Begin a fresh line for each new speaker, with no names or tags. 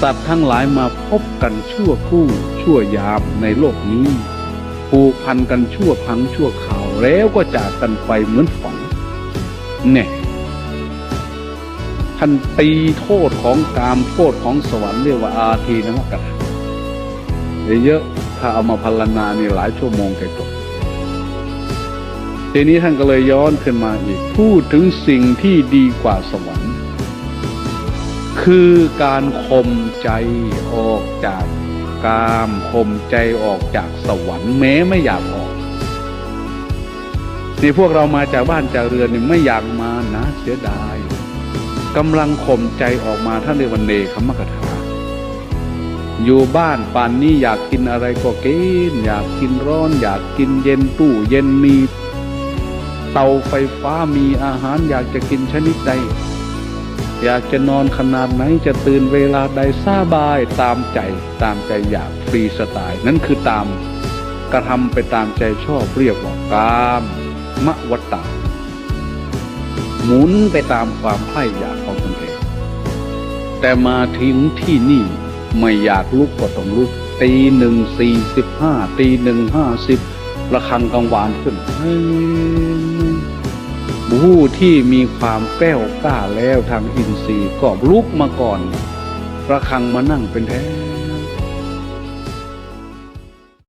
สัตว์ทั้งหลายมาพบกันชั่วคู่ชั่วยามในโลกนี้ผูกพันกันชั่วครั้งชั่วคราวแล้วก็จากกันไปเหมือนฝันเนี่ยท่านตีโทษของกามโทษของสวรรค์เรียกว่าอาทีนมกถาเยอะถ้าเอามาพรรณนานี่หลายชั่วโมงแกจบทีนี้ท่านก็เลยย้อนขึ้นมาอีก พูดถึงสิ่งที่ดีกว่าสวรรค์ คือการข่มใจออกจากกามข่มใจออกจากสวรรค์แม้ไม่อยากออกนี่พวกเรามาจากบ้านจากเรือนนี่ไม่อยากมานะเสียดายกำลังข่มใจออกมาท่านเรียกวันเนคมกถาอยู่บ้านป่านนี้อยากกินอะไรก็กินอยากกินร้อน อยากกินเย็นตู้เย็นมี เตาไฟฟ้ามีอาหารอยากจะกินชนิดใด อยากจะนอนขนาดไหนจะตื่นเวลาใดสบายตามใจตามใจอยากฟรีสไตล์นั่นคือตามกระทำไปตามใจชอบเรียกว่ากามมะวตตาหมุนไปตามความใคร่อยากของตนเองแต่มาถึงที่นี่ไม่อยากลุกก็ต้องลุกตีหนึ่งสี่สิบห้าตีหนึ่งห้าสิบระฆังกังวานขึ้น ผู้ที่มีความแกล้วกล้าแล้วทางอินทรีย์ก็ลุกมาก่อน ประคังมานั่งเป็นแท้